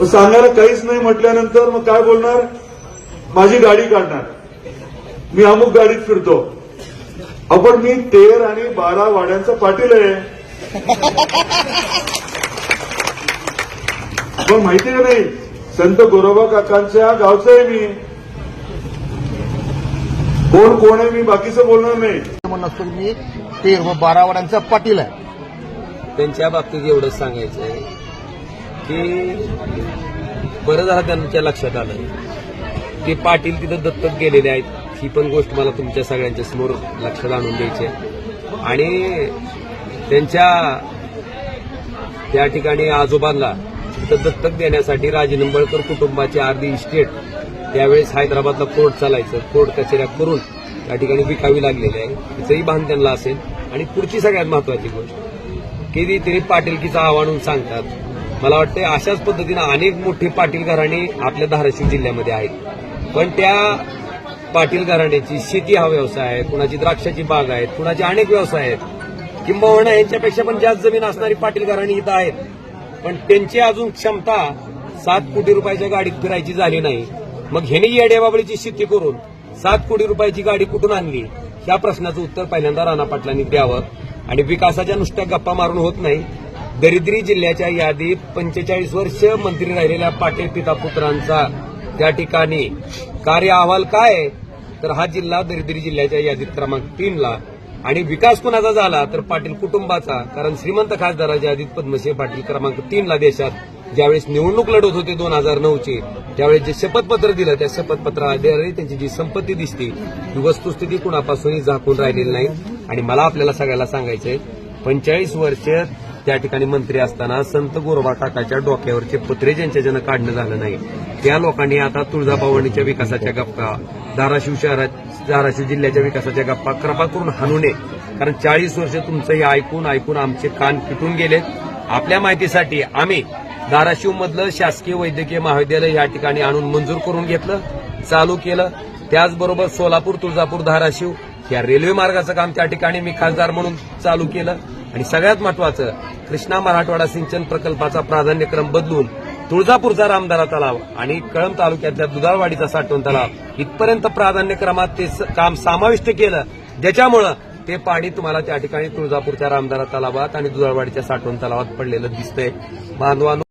मग सांगायला काहीच नाही म्हटल्यानंतर मग काय बोलणार? माझी गाडी काढणार. मी अमुक गाडीत फिरतो. आपण मी तेर आणि बारा वाड्यांचा पाटील आहे. पण माहिती का नाही? संत गोरोबा काकांच्या गावचं आहे मी. कोण कोण आहे मी? बाकीचं बोलणार नाही. म्हणून असतो मी तेर व बारा वाड्यांचा पाटील आहे. त्यांच्या बाबतीत एवढंच सांगायचं आहे की बरं झालं त्यांच्या लक्षात आलं. ते पाटील तिथं दत्तक गेलेले आहेत. ही पण गोष्ट मला तुमच्या सगळ्यांच्या समोर लक्षात आणून द्यायची आहे. आणि त्यांच्या त्या ठिकाणी आजोबांना तिथं दत्तक देण्यासाठी राजे निंबळकर कुटुंबाची अर्धी इस्टेट त्यावेळेस हैदराबादला कोर्ट चालायचं. कोर्ट कचेऱ्या करून त्या ठिकाणी विकावी लागलेली आहे. तिचंही भान त्यांना असेल. आणि पुढची सगळ्यात महत्वाची गोष्ट की तरी पाटीलकीचं आव्हान सांगतात. मला वाटतं अशाच पद्धतीनं अनेक मोठी पाटील घराणी आपल्या धाराशिव जिल्ह्यामध्ये आहेत. पण त्या पाटील घराण्याची शेती हा व्यवसाय आहे कुणाची द्राक्षाची बाग आहेत कुणाचे अनेक व्यवसाय आहेत. किंबहुना यांच्यापेक्षा पण जास्त जमीन असणारी पाटील घराणी इथं आहेत. पण त्यांची अजून क्षमता सात कोटी रुपयाच्या गाडीत फिरायची झाली नाही. मग ह्यांनी येड्याबाबळीची शेती करून सात कोटी रुपयाची गाडी कुठून आणली? या प्रश्नाचं उत्तर पहिल्यांदा राणा पाटलांनी द्यावं. आणि विकासाच्या नुसत्या गप्पा मारून होत नाही. दरिद्री जिल्ह्याच्या यादीत पंचेचाळीस वर्ष मंत्री राहिलेल्या पाटील पिता पुत्रांचा त्या ठिकाणी कार्य अहवाल काय आहे? तर हा जिल्हा दरिद्री जिल्ह्याच्या यादीत क्रमांक तीनला. आणि विकास कुणाचा झाला? तर पाटील कुटुंबाचा. कारण श्रीमंत खासदाराच्या यादीत पद्मश्री पाटील क्रमांक तीनला देशात. ज्यावेळेस निवडणूक लढवत होते दोन हजार नऊची त्यावेळेस जे शपथपत्र दिलं त्या शपथपत्राद्वारे त्यांची जी संपत्ती दिसते ही वस्तुस्थिती कुणापासूनही झाकून राहिलेली नाही. आणि मला आपल्याला सगळ्याला सांगायचंय पंचेचाळीस वर्ष त्या ठिकाणी मंत्री असताना संत गोरोबा काकाच्या डोक्यावरचे पत्रे ज्यांच्या ज्यांना काढणं झालं नाही. त्या लोकांनी आता तुळजाभवानीच्या विकासाच्या गप्पा धाराशिव शहरात धाराशिव जिल्ह्याच्या विकासाच्या गप्पा कृपा करून हाणू नये. कारण चाळीस वर्ष तुमचं हे ऐकून ऐकून आमचे कान पिटून गेलेत. आपल्या माहितीसाठी आम्ही धाराशिव मधलं शासकीय वैद्यकीय महाविद्यालय या ठिकाणी आणून मंजूर करून घेतलं चालू केलं. त्याचबरोबर सोलापूर तुळजापूर धाराशिव या रेल्वे मार्गाचं काम त्या ठिकाणी मी खासदार म्हणून चालू केलं. आणि सगळ्यात महत्वाचं कृष्णा मराठवाडा सिंचन प्रकल्पाचा प्राधान्यक्रम बदलून तुळजापूरचा रामदारा तलाव आणि कळंब तालुक्यातल्या दुधाळवाडीचा साठवण तलाव इथपर्यंत प्राधान्यक्रमात ते काम समाविष्ट केलं. ज्याच्यामुळं ते पाणी तुम्हाला त्या ठिकाणी तुळजापूरच्या रामदारा तलावात आणि दुधाळवाडीच्या साठवण तलावात पडलेलं दिसतंय. बांधवांनो